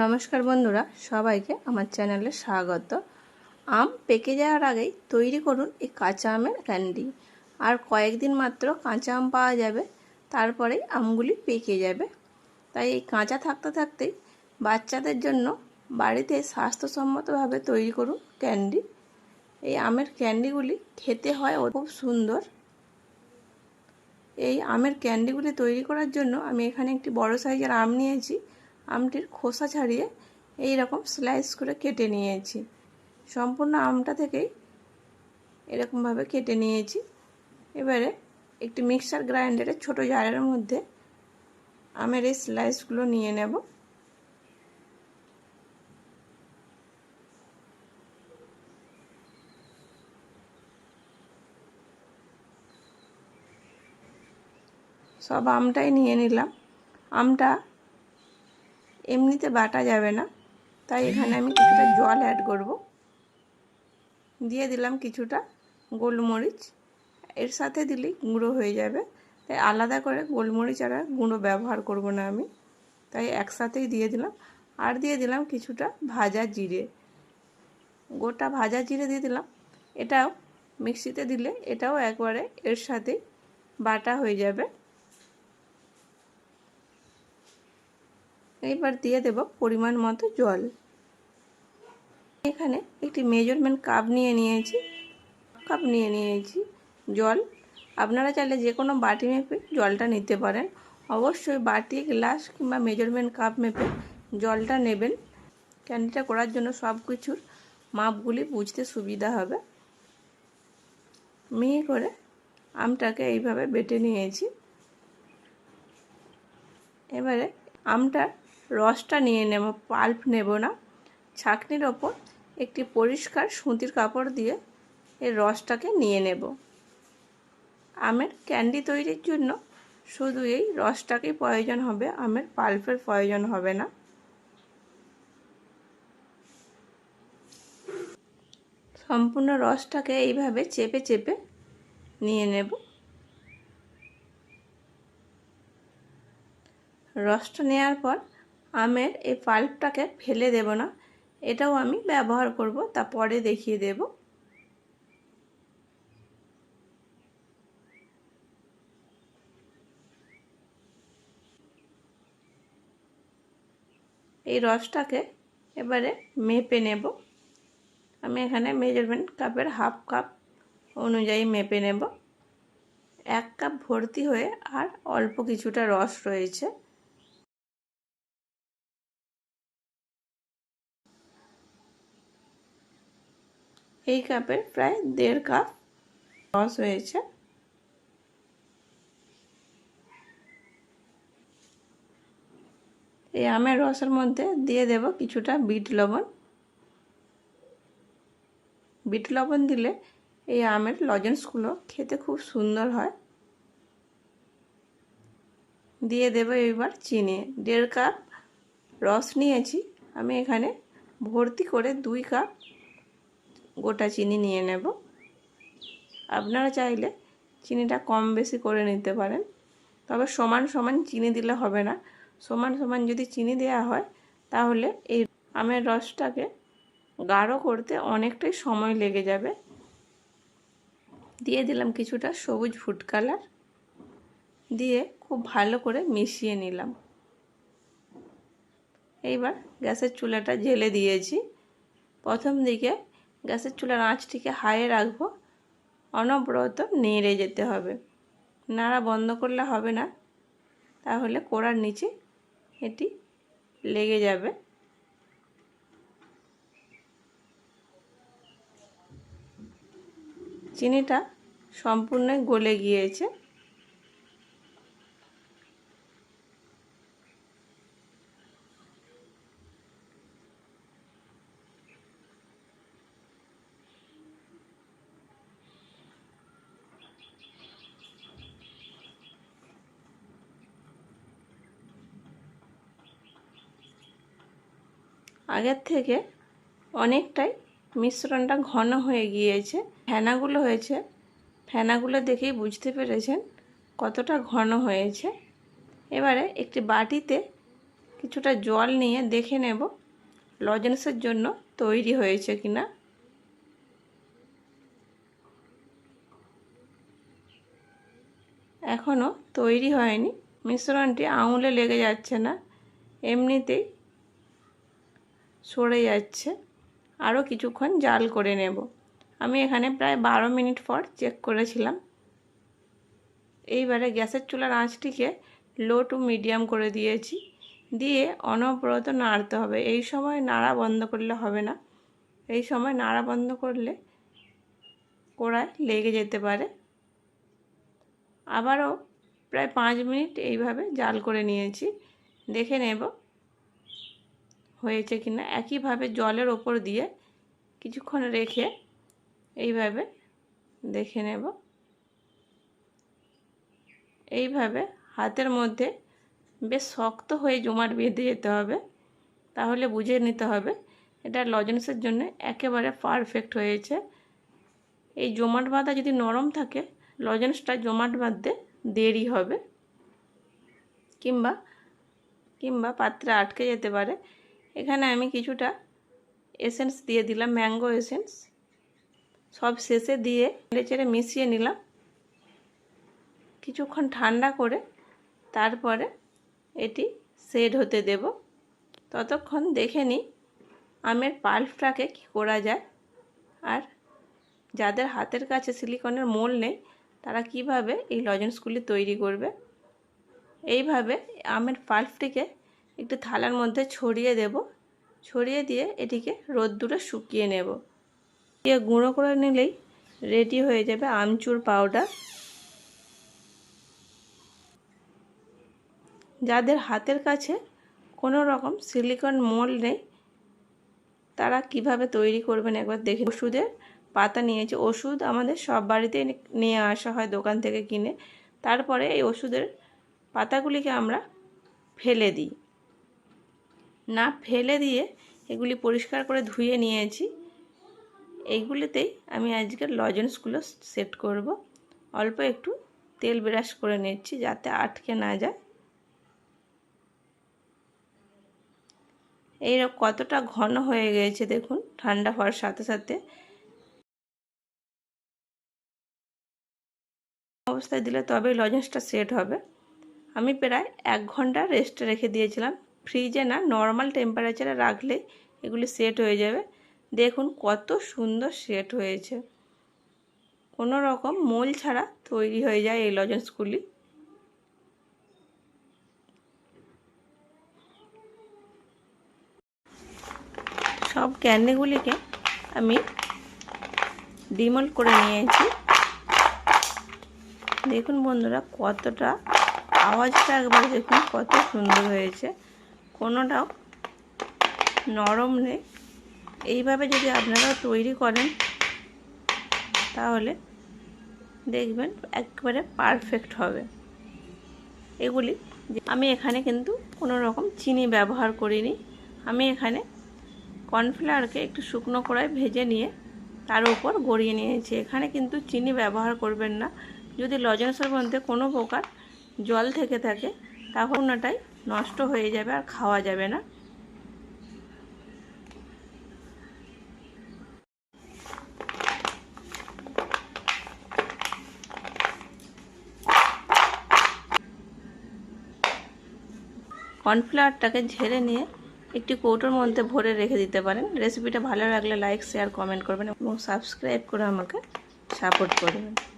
নমস্কার বন্ধুরা, সবাইকে আমার চ্যানেলে স্বাগত। আম পেকে যাওয়ার আগেই তৈরি করুন এই কাঁচা আমের ক্যান্ডি। আর কয়েকদিন মাত্র কাঁচা আম পাওয়া যাবে, তারপরেই আমগুলি পেকে যাবে। তাই এই কাঁচা থাকতে থাকতেই বাচ্চাদের জন্য বাড়িতে স্বাস্থ্যসম্মতভাবে তৈরি করুন ক্যান্ডি। এই আমের ক্যান্ডিগুলি খেতে হয় খুব সুন্দর। এই আমের ক্যান্ডিগুলি তৈরি করার জন্য আমি এখানে একটি বড় সাইজের আম নিয়েছি। আমটির খোসা ছাড়িয়ে এই রকম স্লাইস করে কেটে নিয়েছি। সম্পূর্ণ আমটা থেকেই এরকমভাবে কেটে নিয়েছি। এবারে একটি মিক্সার গ্রাইন্ডারের ছোট জারের মধ্যে আমের এই স্লাইসগুলো নিয়ে নেব। সব আমটাই নিয়ে নিলাম। আমটা এমনিতে বাটা যাবে না, তাই এখানে আমি কিছুটা জল অ্যাড করব। দিয়ে দিলাম কিছুটা গোলমরিচ, এর সাথে দিলেই গুঁড়ো হয়ে যাবে। তাই আলাদা করে গোলমরিচ আর গুঁড়ো ব্যবহার করব না আমি, তাই একসাথেই দিয়ে দিলাম। আর দিয়ে দিলাম কিছুটা ভাজা জিরে, গোটা ভাজা জিরে দিয়ে দিলাম। এটাও মিক্সিতে দিলে এটাও একবারে এর সাথেই বাটা হয়ে যাবে। এবার দিয়ে দেব পরিমাণ মতো জল। এখানে একটি মেজারমেন্ট কাপ নিয়ে নিয়েছি। কাপ নিয়ে নিয়েছি জল। আপনারা চাইলে যে কোনো বাটি মেপে জলটা নিতে পারেন। অবশ্যই বাটি গ্লাস কিংবা মেজারমেন্ট কাপ মেপে জলটা নেবেন। ক্যান্ডিটা করার জন্য সব কিছুর মাপগুলি বুঝতে সুবিধা হবে। মিহি করে আমটাকে এইভাবে বেটে নিয়েছি। এবারে আমটার রসটা নিয়ে নেব, পাল্প নেব না। ছাকনির ওপর একটি পরিষ্কার সুতির কাপড় দিয়ে এর রসটাকে নিয়ে নেব। আমের ক্যান্ডি তৈরির জন্য শুধু এই রসটাকেই প্রয়োজন হবে, আমের পাল্পের প্রয়োজন হবে না। সম্পূর্ণ রসটাকে এইভাবে চেপে চেপে নিয়ে নেব। রসটা নেওয়ার পর আমের এই পাল্পটাকে ফেলে দেব না। এটাও আমি ব্যবহার করব তা পরে দেখিয়ে দেব। এই রসটাকে এবারে মেপে নেব। আমি এখানে মেজারমেন্ট কাপের হাফ কাপ অনুযায়ী মেপে নেব। এক কাপ ভর্তি হয়ে আর অল্প কিছুটা রস রয়েছে। এই কাপের প্রায় দেড় কাপ রস হয়েছে। এই আমের রসের মধ্যে দিয়ে দেব কিছুটা বিট লবণ। বিট লবণ দিলে এই আমের লজেন্সগুলো খেতে খুব সুন্দর হয়। দিয়ে দেব এবার চিনি। দেড় কাপ রস নিয়েছি। আমি এখানে ভর্তি করে দুই কাপ গোটা চিনি নিয়ে নেব। আপনারা চাইলে চিনিটা কম বেশি করে নিতে পারেন। তবে সমান সমান চিনি দিলে হবে না। সমান সমান যদি চিনি দেওয়া হয়, তাহলে এই আমের রসটাকে গাঢ় করতে অনেকটাই সময় লেগে যাবে। দিয়ে দিলাম কিছুটা সবুজ ফুড কালার। দিয়ে খুব ভালো করে মিশিয়ে নিলাম। এইবার গ্যাসের চুলাটা জেলে দিয়েছি। প্রথম দিকে গ্যাসের চুলার আঁচটিকে হাইয়ে রাখব। অনবরত নেড়ে যেতে হবে। নাড়া বন্ধ করলে হবে না। তাহলে কোড়ার নিচে এটি লেগে যাবে। চিনিটা সম্পূর্ণ গলে গিয়েছে। আগের থেকে অনেকটাই মিশ্রণটা ঘন হয়ে গিয়েছে। ফেনাগুলো হয়েছে। ফেনাগুলো দেখেই বুঝতে পেরেছেন কতটা ঘন হয়েছে। এবারে একটি বাটিতে কিছুটা জল নিয়ে দেখে নেব লজেন্সের জন্য তৈরি হয়েছে কিনা। এখনও তৈরি হয়নি। মিশ্রণটি আঙুলে লেগে যাচ্ছে না। এমনিতেই সরে যাচ্ছে। আরও কিছুক্ষণ জাল করে নেব। আমি এখানে প্রায় বারো মিনিট পর চেক করেছিলাম। এইবারে গ্যাসের চুলার আঁচটিকে লো টু মিডিয়াম করে দিয়েছি। দিয়ে অনবরত নাড়তে হবে। এই সময় নাড়া বন্ধ করলে হবে না। এই সময় নাড়া বন্ধ করলে কড়ায় লেগে যেতে পারে। আবারও প্রায় পাঁচ মিনিট এইভাবে জাল করে নিয়েছি। দেখে নেব হয়েছে কি না, একইভাবে জলের ওপর দিয়ে কিছুক্ষণ রেখে এইভাবে দেখে নেব। এইভাবে হাতের মধ্যে বেশ শক্ত হয়ে জমাট বেঁধে যেতে হবে, তাহলে বুঝে নিতে হবে এটা লজেন্সের জন্য একেবারে পারফেক্ট হয়েছে। এই জমাট বাঁধা যদি নরম থাকে, লজেন্সটা জমাট বাঁধতে দেরি হবে, কিংবা কিংবা পাত্রে আটকে যেতে পারে। এখানে আমি কিছুটা এসেন্স দিয়ে দিলাম ম্যাঙ্গো এসেন্স সব শেষে দিয়ে চেড়ে মিশিয়ে নিলাম। কিছুক্ষণ ঠান্ডা করে তারপরে এটি সেড হতে দেব। ততক্ষণ দেখে নিই আমের পাল্পটাকে কী করা যায়। আর যাদের হাতের কাছে সিলিকনের মোল নেই, তারা কীভাবে এই লজেন্সগুলি তৈরি করবে? এইভাবে আমের পাল্পটিকে একটু থালার মধ্যে ছড়িয়ে দেব। ছড়িয়ে দিয়ে এটিকে রোদ্দুরে শুকিয়ে নেব। দিয়ে গুঁড়ো করে নিলেই রেডি হয়ে যাবে আমচুর পাউডার। যাদের হাতের কাছে কোনো রকম সিলিকন মোল নেই, তারা কীভাবে তৈরি করবেন একবার দেখে ওষুধের পাতা নিয়েছে। ওষুধ আমাদের সব বাড়িতে নিয়ে আসা হয় দোকান থেকে কিনে। তারপরে এই ওষুধের পাতাগুলিকে আমরা ফেলে দিই। না ফেলে দিয়ে এগুলি পরিষ্কার করে ধুয়ে নিয়েছি। এইগুলিতেই আমি আজকের লজেন্সগুলো সেট করব। অল্প একটু তেল ব্রাশ করে নিচ্ছি যাতে আটকে না যায়। এই কতটা ঘন হয়ে গিয়েছে দেখুন, ঠান্ডা হওয়ার সাথে সাথে। অবস্থায় দিলে তবেই লজেন্সটা সেট হবে। আমি প্রায় এক ঘণ্টা রেস্টে রেখে দিয়েছিলাম। ফ্রিজে না নর্মাল টেম্পারেচারে রাখলে এগুলি সেট হয়ে যাবে। দেখুন কত সুন্দর সেট হয়েছে। কোনো রকম মোল ছাড়া তৈরি হয়ে যায় এই লজেন্সগুলি সব ক্যান্ডিগুলিকে আমি ডিমল করে নিয়েছি। দেখুন বন্ধুরা কতটা আওয়াজটা একবার দেখুন কত সুন্দর হয়েছে। কোনোটাও নরম নেই। এইভাবে যদি আপনারা তৈরি করেন, তাহলে দেখবেন একবারে পারফেক্ট হবে। এগুলি আমি এখানে কিন্তু কোনো রকম চিনি ব্যবহার করিনি। আমি এখানে কর্নফ্লাওয়ারকে একটু শুকনো কড়াই ভেজে নিয়ে তার উপর গড়িয়ে নিয়েছি। এখানে কিন্তু চিনি ব্যবহার করবেন না। যদি লজেন্সের মধ্যে কোনো প্রকার জল থেকে থাকে তখন ওটাই নষ্ট হয়ে যাবে আর খাওয়া যাবে না। কর্নফ্লাওয়ারটাকে ঝেড়ে নিয়ে একটি কৌটোর মধ্যে ভরে রেখে দিতে পারেন। রেসিপিটা ভালো লাগলে লাইক, শেয়ার, কমেন্ট করবেন এবং সাবস্ক্রাইব করে আমাকে সাপোর্ট করবেন।